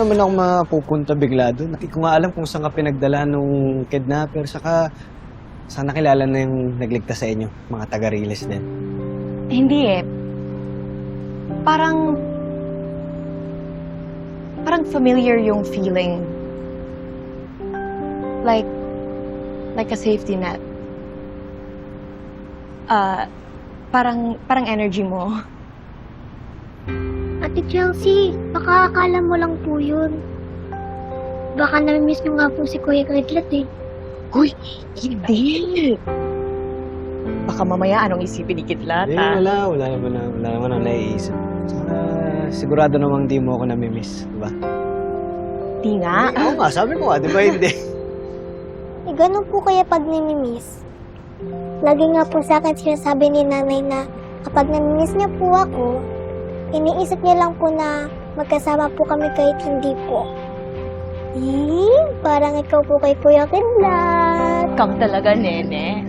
naman ako mapupunta bigla doon. Hindi ko nga alam kung saan ka pinagdala nung kidnapper. Saka, sana kilala na yung nagligtas sa inyo, mga taga-riles din. Hindi eh. Parang... Parang familiar yung feeling. Like... Like a safety net. Ah... parang... Parang energy mo. Ate Chelsea, baka akala mo lang po yun. Baka namimiss nyo nga po si Kuya Gridlet eh. Uy! Hindi! Baka mamaya anong isipin ni Kidlat, Hindi, ha? wala. Wala naman, na, wala naman ang naiisip. Saka, sigurado namang di mo ako namimiss, di ba? Di nga. Oo nga, sabi ko nga, di ba hindi? Eh, ganun po kaya pag namimiss. Lagi nga po sa akin sinasabi ni nanay na kapag namimiss niya po ako, iniisip niya lang po na magkasama po kami kahit hindi po. Eh, parang ikaw po kay Kuya Kidlat. Ikaw talaga, nene.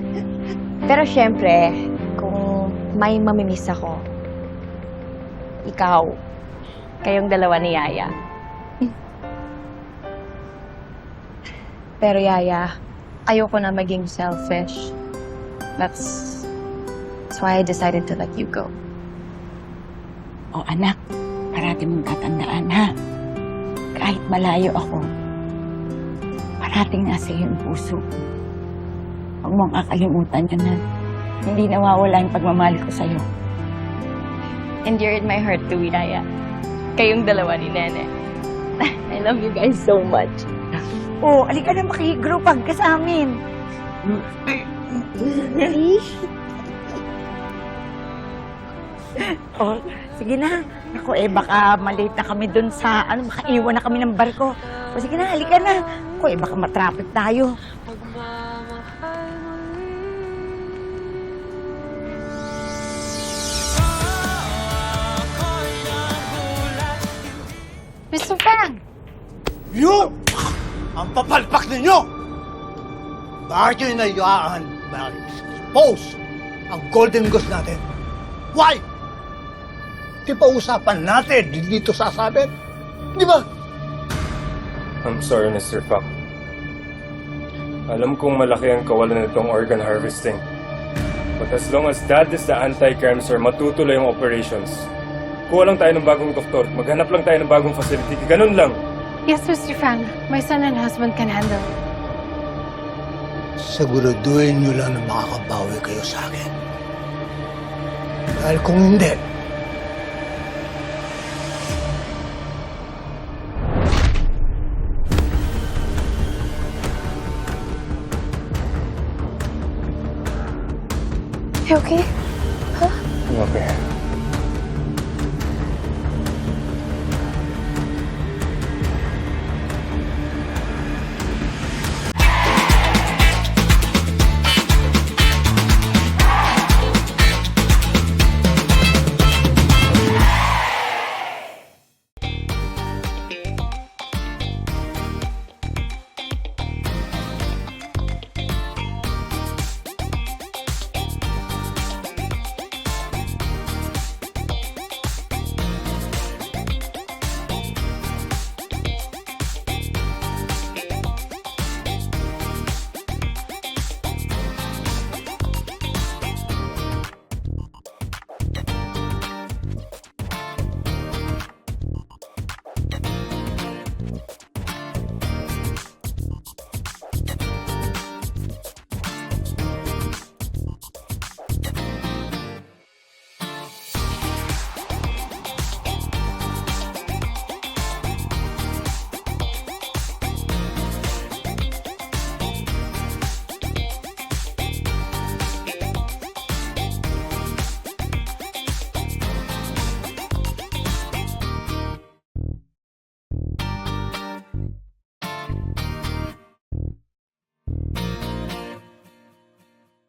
Pero syempre, kung may mamimiss ako, ikaw, kayong dalawa ni Yaya. Pero Yaya, ayoko na maging selfish. That's, that's why I decided to let you go. O anak, parati mong tatandaan ha. Kahit malayo ako, parating nasa iyo ang puso ko. Huwag mong kakalimutan yun na hindi nawawala yung pagmamahal ko sa'yo. And you're in my heart too, Yaya. Kayong dalawa ni Nene. I love you guys so much. Oo, oh, alika na makikigropag ka sa amin. oh, sige na. Ako eh, baka malate na kami dun sa, ano, makaiwan na kami ng barko. O sige na, halika na. Ako eh, baka matraffic tayo. Mr. Fang! Yun! Ang papalpak ninyo! Bakit nyo inayaan na expose ang golden goose natin? Why? Di ba usapan natin dito sasabit? Di ba? I'm sorry, Mr. Pak. Alam kong malaki ang kawalan nitong organ harvesting. But as long as that is the anti-crime, sir, matutuloy ang operations. Kuha lang tayo ng bagong doktor. Maghanap lang tayo ng bagong facility. Ganun lang. Yes, Mr. Fang. My son and husband can handle it. Siguraduhin nyo lang na makakabawi kayo sa akin. Dahil kung hindi, Okay? Okay.